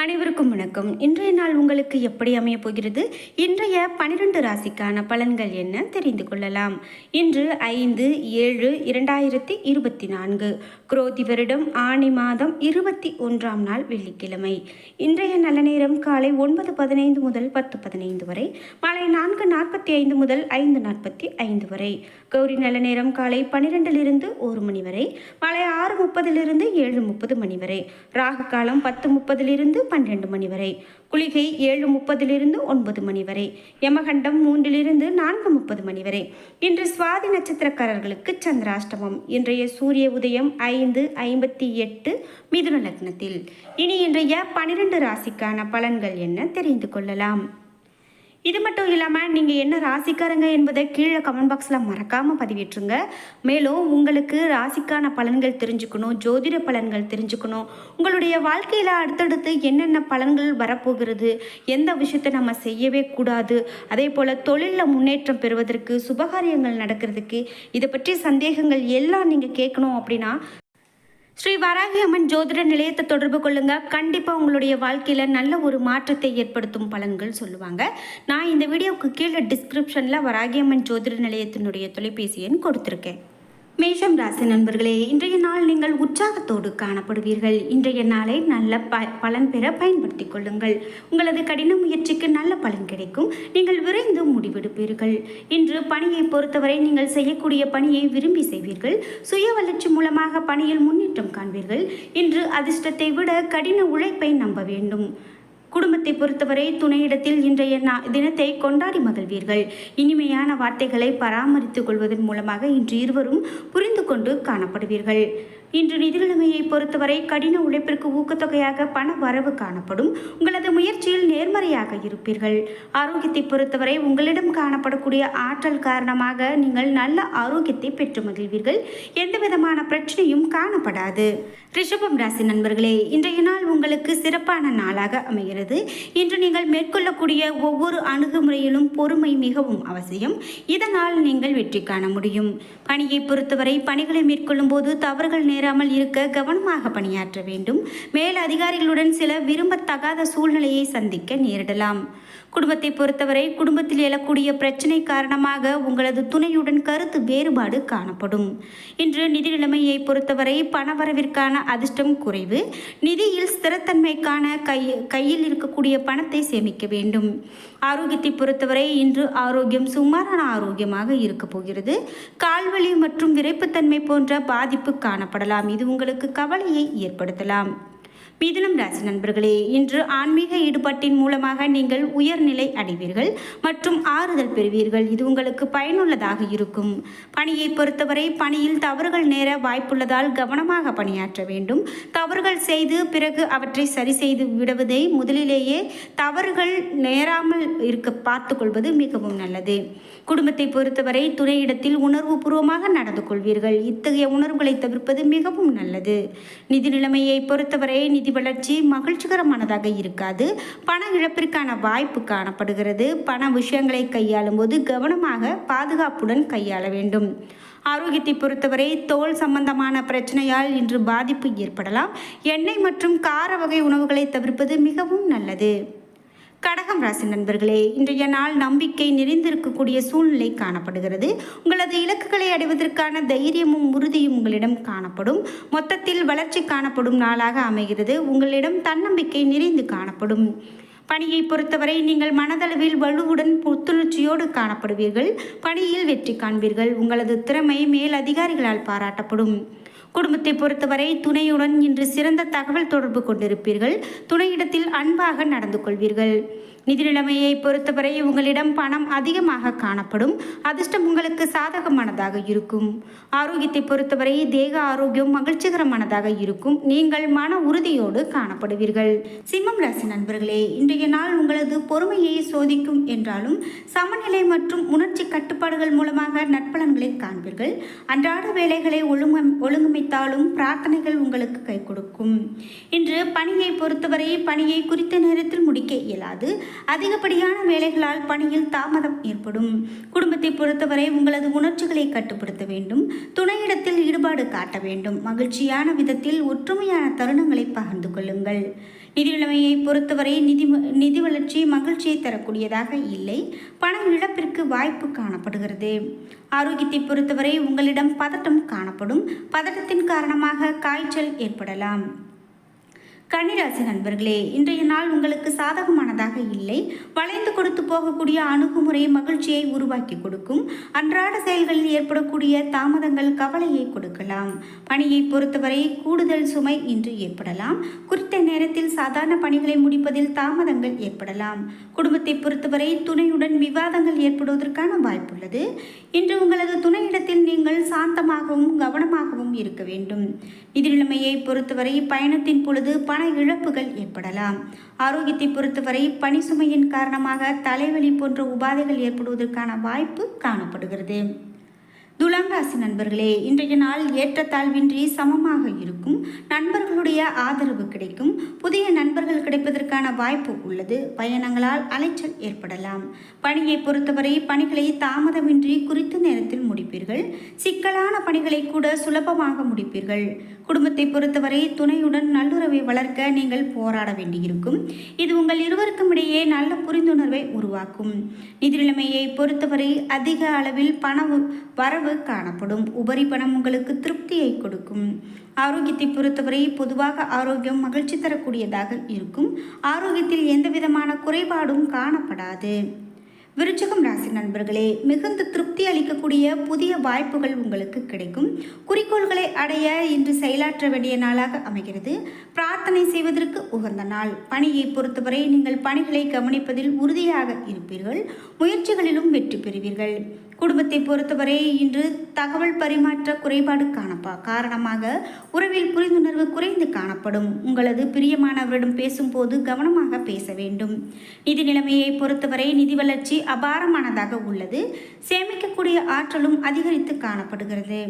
அனைவருக்கும் வணக்கம். இன்றைய நாள் உங்களுக்கு எப்படி அமைய போகிறது? இன்றைய பனிரெண்டு ராசிக்கான பலன்கள் என்ன? தெரிந்து கொள்ளலாம். இன்று ஐந்து ஏழு இரண்டாயிரத்தி இருபத்தி நான்கு. குரோதி வருடம் ஆணி மாதம் இருபத்தி ஒன்றாம் நாள் வெள்ளிக்கிழமை. இன்றைய நல்ல நேரம் காலை ஒன்பது பதினைந்து முதல் பத்து பதினைந்து வரை மாலை நான்கு நாற்பத்தி ஐந்து முதல் ஐந்து நாற்பத்தி ஐந்து வரை. கௌரி நல்ல நேரம் காலை பனிரெண்டிலிருந்து ஒரு மணி வரை மாலை ஆறு முப்பதிலிருந்து ஏழு முப்பது மணி வரை. ராகு காலம் பத்து முப்பதிலிருந்து பன்னிரண்டு மணி வரை. குளிகை ஏழு முப்பதிலிருந்து ஒன்பது மணி வரை. யமகண்டம் மூன்றிலிருந்து நான்கு முப்பது மணி வரை. இன்று சுவாதி நட்சத்திரக்காரர்களுக்கு சந்திராஷ்டமம். இன்றைய சூரிய உதயம் ஐந்து ஐம்பத்தி எட்டு மிதுன லக்னத்தில். இனி இன்றைய பனிரெண்டு ராசிக்கான பலன்கள் என்ன தெரிந்து கொள்ளலாம்? இது மட்டும் இல்லாமல் நீங்கள் என்ன ராசிக்காரங்க என்பதை கீழே கமெண்ட் பாக்ஸில் மறக்காமல் பதிவிட்டுருங்க. மேலும் உங்களுக்கு ராசிக்கான பலன்கள் தெரிஞ்சுக்கணும் ஜோதிட பலன்கள் தெரிஞ்சுக்கணும். உங்களுடைய வாழ்க்கையில் அடுத்தடுத்து என்னென்ன பலன்கள் வரப்போகிறது எந்த விஷயத்தை நம்ம செய்யவே கூடாது அதே போல் தொழிலில் முன்னேற்றம் பெறுவதற்கு சுபகாரியங்கள் நடக்கிறதுக்கு இதை பற்றி சந்தேகங்கள் எல்லாம் நீங்கள் கேட்கணும் அப்படின்னா ஸ்ரீ வராகி அம்மன் ஜோதிட நிலையத்தை தொடர்பு கொள்ளுங்க. கண்டிப்பாக உங்களுடைய வாழ்க்கையில் நல்ல ஒரு மாற்றத்தை ஏற்படுத்தும் பலன்கள் சொல்லுவாங்க. நான் இந்த வீடியோவுக்கு கீழே டிஸ்கிரிப்ஷனில் வராகி அம்மன் ஜோதிட நிலையத்தினுடைய தொலைபேசி எண் கொடுத்துருக்கேன். மேஷம் ராசி நண்பர்களே இன்றைய நாள் நீங்கள் உற்சாகத்தோடு காணப்படுவீர்கள். இன்றைய நாளை நல்ல ப பலன் பெற பயன்படுத்திக் கொள்ளுங்கள். உங்களது கடின முயற்சிக்கு நல்ல பலன் கிடைக்கும். நீங்கள் விரைந்து முடிவெடுப்பீர்கள். இன்று பணியை பொறுத்தவரை நீங்கள் செய்யக்கூடிய பணியை விரும்பி செய்வீர்கள். சுய வளர்ச்சி மூலமாக பணியில் முன்னேற்றம் காண்பீர்கள். இன்று அதிர்ஷ்டத்தை விட கடின உழைப்பை நம்ப வேண்டும். குடும்பத்தை பொறுத்தவரை துணையிடத்தில் இன்றைய நா- தினத்தை கொண்டாடி மகிழ்வீர்கள். இனிமையான வார்த்தைகளை பராமரித்துக் கொள்வதன் மூலமாக இன்று இருவரும் புரிந்து கொண்டு காணப்படுவீர்கள். இன்று நிதிநிலைமையை பொறுத்தவரை கடின உழைப்பிற்கு ஊக்கத்தொகையாக பண வரவு காணப்படும். உங்களது முயற்சியில் நேர்மறையாக இருப்பீர்கள். ஆரோக்கியத்தை பொறுத்தவரை உங்களிடம் காணப்படக்கூடிய ஆற்றல் காரணமாக நீங்கள் நல்ல ஆரோக்கியத்தை பெற்று மகிழ்வீர்கள். எந்த விதமான பிரச்சனையும் காணப்படாது. ரிஷபம் ராசி நண்பர்களே இன்றைய நாள் உங்களுக்கு சிறப்பான நாளாக அமைகிறது. இன்று நீங்கள் மேற்கொள்ளக்கூடிய ஒவ்வொரு அணுகுமுறையிலும் பொறுமை மிகவும் அவசியம். இதனால் நீங்கள் வெற்றி காண முடியும். பணியை பொறுத்தவரை பணிகளை மேற்கொள்ளும் போது தவறுகள் நேராமல் இருக்க கவனமாக பணியாற்ற வேண்டும். மேல் அதிகாரிகளுடன் சில விரும்பத்தகாத சூழ்நிலையை சந்திக்க நேரிடலாம். குடும்பத்தை பொறுத்தவரை குடும்பத்தில் எழக்கூடிய பிரச்சனை காரணமாக உங்களது துணையுடன் கருத்து வேறுபாடு காணப்படும். இன்று நிதி நிலைமையை பொறுத்தவரை பணவரவிற்கான அதிர்ஷ்டம் குறைவு. நிதியில் ஸ்திரத்தன்மைக்கான கை கையில் இருக்கக்கூடிய பணத்தை சேமிக்க வேண்டும். ஆரோக்கியத்தை பொறுத்தவரை இன்று ஆரோக்கியம் சுமாரான ஆரோக்கியமாக இருக்க போகிறது. கால்வலி மற்றும் விரைப்புத்தன்மை போன்ற பாதிப்பு காணப்படலாம். இது உங்களுக்கு கவலையை ஏற்படுத்தலாம். மிதுனம் ராசி நண்பர்களே இன்று ஆன்மீக ஈடுபாட்டின் மூலமாக நீங்கள் உயர்நிலை அடைவீர்கள் மற்றும் ஆறுதல் பெறுவீர்கள். இது உங்களுக்கு பயனுள்ளதாக இருக்கும். பணியை பொறுத்தவரை பணியில் தவறுகள் நேர வாய்ப்புள்ளதால் கவனமாக பணியாற்ற வேண்டும். தவறுகள் செய்து பிறகு அவற்றை சரி செய்து விடுவதை முதலிலேயே தவறுகள் நேராமல் இருக்க பார்த்து கொள்வது மிகவும் நல்லது. குடும்பத்தை பொறுத்தவரை துணையிடத்தில் உணர்வுபூர்வமாக நடந்து கொள்வீர்கள். இத்தகைய உணர்வுகளை தவிர்ப்பது மிகவும் நல்லது. நிதி நிலைமையை பொறுத்தவரை நிதி வளர்ச்சி மகிழ்ச்சிகரமானதாக இருக்காது. பண இழப்பிற்கான வாய்ப்பு காணப்படுகிறது. பண விஷயங்களை கையாளும் போது கவனமாக பாதுகாப்புடன் கையாள வேண்டும். ஆரோக்கியத்தை பொறுத்தவரை தோல் சம்பந்தமான பிரச்சனையால் இன்று பாதிப்பு ஏற்படலாம். எண்ணெய் மற்றும் கார வகை உணவுகளை தவிர்ப்பது மிகவும் நல்லது. கடகம் ராசி நண்பர்களே இன்றைய நாள் நம்பிக்கை நிறைந்திருக்கக்கூடிய சூழ்நிலை காணப்படுகிறது. உங்களது இலக்குகளை அடைவதற்கான தைரியமும் உறுதியும் உங்களிடம் காணப்படும். மொத்தத்தில் வளர்ச்சி காணப்படும் நாளாக அமைகிறது. உங்களிடம் தன்னம்பிக்கை நிறைந்து காணப்படும். பணியை பொறுத்தவரை நீங்கள் மனதளவில் வலுவுடன் புத்துணர்ச்சியோடு காணப்படுவீர்கள். பணியில் வெற்றி காண்பீர்கள். உங்களது திறமை மேல் அதிகாரிகளால் பாராட்டப்படும். குடும்பத்தை பொறுத்தவரை துணையுடன் இன்று சிறந்த தகவல் தொடர்பு கொண்டிருப்பீர்கள். துணையிடத்தில் அன்பாக நடந்து கொள்வீர்கள். நிதி நிலைமையை பொறுத்தவரை உங்களிடம் பணம் அதிகமாக காணப்படும். அதிர்ஷ்டம் உங்களுக்கு சாதகமானதாக இருக்கும். ஆரோக்கியத்தை பொறுத்தவரை தேக ஆரோக்கியம் மகிழ்ச்சிகரமானதாக இருக்கும். நீங்கள் மன உறுதியோடு காணப்படுவீர்கள். சிம்மம் ராசி நண்பர்களே இன்றைய நாள் உங்களது பொறுமையை சோதிக்கும் என்றாலும் சமநிலை மற்றும் உணர்ச்சி கட்டுப்பாடுகள் மூலமாக நற்பலன்களை காண்பீர்கள். அன்றாட வேலைகளை ஒழுங்கு ஒழுங்கமைத்தாலும் பிரார்த்தனைகள் உங்களுக்கு கை கொடுக்கும். இன்று பணியை பொறுத்தவரை பணியை குறித்த நேரத்தில் முடிக்க இயலாது. அதிகப்படியான வேலைகளால் பணியில் தாமதம் ஏற்படும். குடும்பத்தை பொறுத்தவரை உங்களது உணர்ச்சிகளை கட்டுப்படுத்த வேண்டும். துணையிடத்தில் ஈடுபாடு காட்ட வேண்டும். மகிழ்ச்சியான விதத்தில் ஒற்றுமையான தருணங்களை பகிர்ந்து கொள்ளுங்கள். நிதி நிலைமையை பொறுத்தவரை நிதி நிதி வளர்ச்சி மகிழ்ச்சியை தரக்கூடியதாக இல்லை. பண இழப்பிற்கு வாய்ப்பு காணப்படுகிறது. ஆரோக்கியத்தை பொறுத்தவரை உங்களிடம் பதட்டம் காணப்படும். பதட்டத்தின் காரணமாக காய்ச்சல் ஏற்படலாம். கன்னிராசி நண்பர்களே இன்றைய நாள் உங்களுக்கு சாதகமானதாக இல்லை. வளைந்து கொடுத்து போகக்கூடிய அணுகுமுறை மகிழ்ச்சியை உருவாக்கி கொடுக்கும். அன்றாட செயல்களில் ஏற்படக்கூடிய தாமதங்கள் கவலையை கொடுக்கலாம். பணியை பொறுத்தவரை கூடுதல் சுமை இன்று ஏற்படலாம். குறித்த நேரத்தில் சாதாரண பணிகளை முடிப்பதில் தாமதங்கள் ஏற்படலாம். குடும்பத்தை பொறுத்தவரை துணையுடன் விவாதங்கள் ஏற்படுவதற்கான வாய்ப்புள்ளது. இன்று உங்களது துணையிடத்தில் நீங்கள் சாந்தமாகவும் கவனமாகவும் இருக்க வேண்டும். நிதி நிலைமையை பொறுத்தவரை பயணத்தின் பொழுது பண இழப்புகள் ஏற்படலாம். ஆரோக்கியத்தை பொறுத்தவரை பணி சுமையின் காரணமாக தலைவலி போன்ற உபாதைகள் ஏற்படுவதற்கான வாய்ப்பு காணப்படுகிறது. துலாம் ராசி நண்பர்களே இன்றைய நாள் ஏற்றத்தாழ்வின்றி சமமாக இருக்கும். நண்பர்களுடைய ஆதரவு கிடைக்கும். புதிய நண்பர்கள் கிடைப்பதற்கான வாய்ப்பு உள்ளது. பயணங்களால் அலைச்சல் ஏற்படலாம். பணியை பொறுத்தவரை பணிகளை தாமதமின்றி குறித்த நேரத்தில் முடிப்பீர்கள். சிக்கலான பணிகளை கூட சுலபமாக முடிப்பீர்கள். குடும்பத்தை பொறுத்தவரை துணையுடன் நல்லுறவை வளர்க்க நீங்கள் போராட வேண்டியிருக்கும். இது உங்கள் இருவருக்கும் இடையே நல்ல புரிந்துணர்வை உருவாக்கும். நிதிநிலைமையை பொறுத்தவரை அதிக அளவில் பண வரவு காணப்படும். உபரி பணம் உங்களுக்கு திருப்தியை கொடுக்கும். ஆரோக்கியத்தை பொறுத்தவரை பொதுவாக ஆரோக்கியம் மகிழ்ச்சி தரக்கூடியதாக இருக்கும். ஆரோக்கியத்தில் எந்த விதமான குறைபாடும் காணப்படாது. விருச்சகம் ராசி நண்பர்களே மிகுந்த திருப்தி அளிக்கக்கூடிய புதிய வாய்ப்புகள் உங்களுக்கு கிடைக்கும். குறிக்கோள்களை அடைய இன்று செயலாற்ற வேண்டிய நாளாக அமைகிறது. பிரார்த்தனை செய்வதற்கு உகந்த நாள். பணியை பொறுத்தவரை நீங்கள் பணிகளை கவனிப்பதில் உறுதியாக இருப்பீர்கள். முயற்சிகளிலும் வெற்றி பெறுவீர்கள். குடும்பத்தை பொறுத்தவரை இன்று தகவல் பரிமாற்ற குறைபாடு காணப்பா காரணமாக உறவில் புரிந்துணர்வு குறைந்து காணப்படும். உங்களது பிரியமானவரிடம் பேசும்போது கவனமாக பேச வேண்டும். நிதி நிலைமையை பொறுத்தவரை நிதி வளர்ச்சி அபாரமானதாக உள்ளது. சேமிக்கக்கூடிய ஆற்றலும் அதிகரித்து காணப்படுகிறது.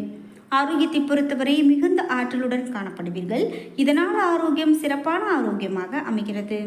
ஆரோக்கியத்தை பொறுத்தவரை மிகுந்த ஆற்றலுடன் காணப்படுவீர்கள். இதனால் ஆரோக்கியம் சிறப்பான ஆரோக்கியமாக அமைகிறது.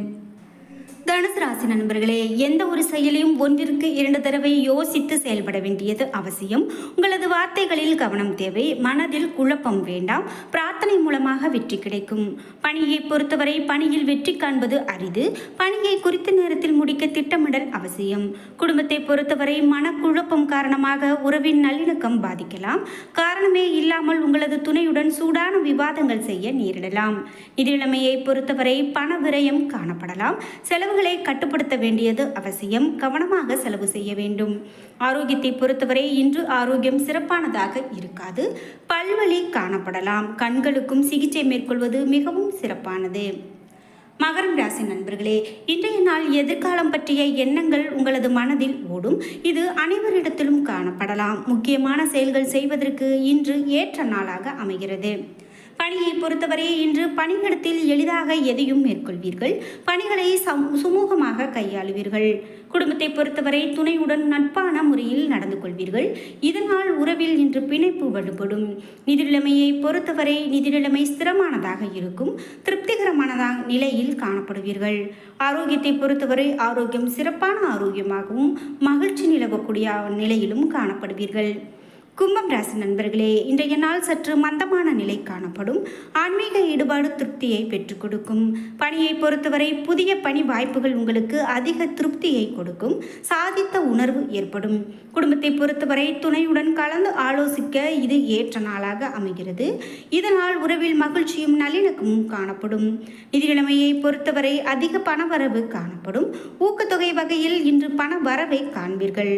தனுசு ராசி நண்பர்களே எந்த ஒரு செயலையும் ஒன்றிற்கு இரண்டு தடவை யோசித்து செயல்பட வேண்டியது அவசியம். உங்களது வார்த்தைகளில் கவனம் தேவை மனதில் குழப்பம் வேண்டாம். பிரார்த்தனை மூலமாக வெற்றி கிடைக்கும். பணியை பொறுத்தவரை பணியில் வெற்றி காண்பது அரிது. பணியை குறித்த நேரத்தில் முடிக்க திட்டமிடல் அவசியம். குடும்பத்தை பொறுத்தவரை மனக்குழப்பம் காரணமாக உறவின் நல்லிணக்கம் பாதிக்கலாம். காரணமே இல்லாமல் உங்களது துணையுடன் சூடான விவாதங்கள் செய்ய நேரிடலாம். நிதிநிலைமையை பொறுத்தவரை பண விரயம் காணப்படலாம். செலவுகளை கட்டுப்படுத்த வேண்டியது அவசியம். கவனமாக செலவு செய்ய வேண்டும். ஆரோக்கியத்தை பொறுத்தவரை இன்று ஆரோக்கியம் சிறப்பானதாக இருக்காது. பல்வழி காணப்படலாம். கண்கள் நோய்களுக்கும் சிகிச்சை மேற்கொள்வது மிகவும் சிறப்பானது. மகரம் ராசி நண்பர்களே இன்றைய நாள் எதிர்காலம் பற்றிய எண்ணங்கள் உங்களது மனதில் ஓடும். இது அனைவரிடத்திலும் காணப்படலாம். முக்கியமான செயல்கள் செய்வதற்கு இன்று ஏற்ற நாளாக அமைகிறது. பணியை பொறுத்தவரை இன்று பணியிடத்தில் எளிதாக எதையும் மேற்கொள்வீர்கள். பணிகளை சுமூகமாக கையாளுவீர்கள். குடும்பத்தை பொறுத்தவரை துணையுடன் நட்பான முறையில் நடந்து கொள்வீர்கள். இதனால் உறவில் இன்று பிணைப்பு வலுப்படும். நிதி நிலைமையை பொறுத்தவரை நிதிநிலைமை ஸ்திரமானதாக இருக்கும். திருப்திகரமானதாக நிலையில் காணப்படுவீர்கள். ஆரோக்கியத்தை பொறுத்தவரை ஆரோக்கியம் சிறப்பான ஆரோக்கியமாகவும் மகிழ்ச்சி நிலவக்கூடிய நிலையிலும் காணப்படுவீர்கள். கும்பம் ராசி நண்பர்களே இன்றைய நாள் சற்று மந்தமான நிலை காணப்படும். ஆன்மீக ஈடுபாடு திருப்தியை பெற்றுக் கொடுக்கும். பணியை பொறுத்தவரை புதிய பணி வாய்ப்புகள் உங்களுக்கு அதிக திருப்தியை கொடுக்கும். சாதித்த உணர்வு ஏற்படும். குடும்பத்தை பொறுத்தவரை துணையுடன் கலந்து ஆலோசிக்க இது ஏற்ற நாளாக அமைகிறது. இதனால் உறவில் மகிழ்ச்சியும் நல்லிணக்கமும் காணப்படும். நிதிநிலைமையை பொறுத்தவரை அதிக பணவரவு காணப்படும். ஊக்கத்தொகை வகையில் இன்று பண வரவை காண்பீர்கள்.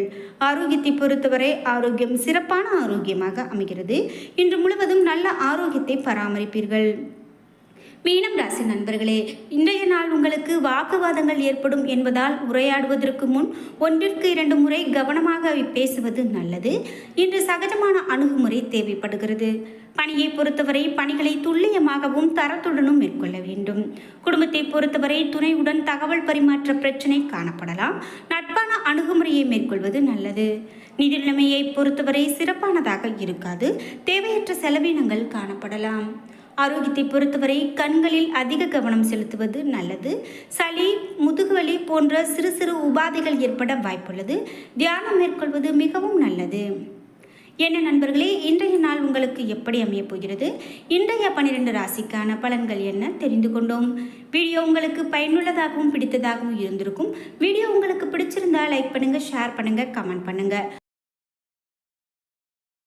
ஆரோக்கியத்தை பொறுத்தவரை ஆரோக்கியம் சிறப்பான மன ஆரோக்கியமாக அமைகிறது. இன்று முழுவதும் நல்ல ஆரோக்கியத்தை பராமரிப்பீர்கள். மீனம் ராசி நண்பர்களே இன்றைய நாள் உங்களுக்கு வாக்குவாதங்கள் ஏற்படும் என்பதால் உரையாடுவதற்கு முன் ஒன்றிற்கு இரண்டு முறை கவனமாக பேசுவது நல்லது. இன்று சகஜமான அணுகுமுறை தேவைப்படுகிறது. பணியை பொறுத்தவரை பணிகளை துல்லியமாகவும் தரத்துடனும் மேற்கொள்ள வேண்டும். குடும்பத்தை பொறுத்தவரை துணையுடன் தகவல் பரிமாற்ற பிரச்சினை காணப்படலாம். அணுகுமுறையை மேற்கொள்வது நல்லது. நிதி நிலைமையை பொறுத்தவரை சிறப்பானதாக இருக்காது. தேவையற்ற செலவினங்கள் காணப்படலாம். ஆரோக்கியத்தை பொறுத்தவரை கண்களில் அதிக கவனம் செலுத்துவது நல்லது. சளி முதுகுவலி போன்ற சிறு சிறு உபாதைகள் ஏற்பட வாய்ப்புள்ளது. தியானம் மேற்கொள்வது மிகவும் நல்லது. என்ன நண்பர்களே இன்றைய நாள் உங்களுக்கு எப்படி அமையப் போகிறது இன்றைய பன்னிரெண்டு ராசிக்கான பலன்கள் என்ன தெரிந்து கொண்டோம். வீடியோ உங்களுக்கு பயனுள்ளதாகவும் பிடித்ததாகவும் இருந்திருக்கும். வீடியோ உங்களுக்கு பிடிச்சிருந்தா லைக் பண்ணுங்கள் ஷேர் பண்ணுங்கள் கமெண்ட் பண்ணுங்கள்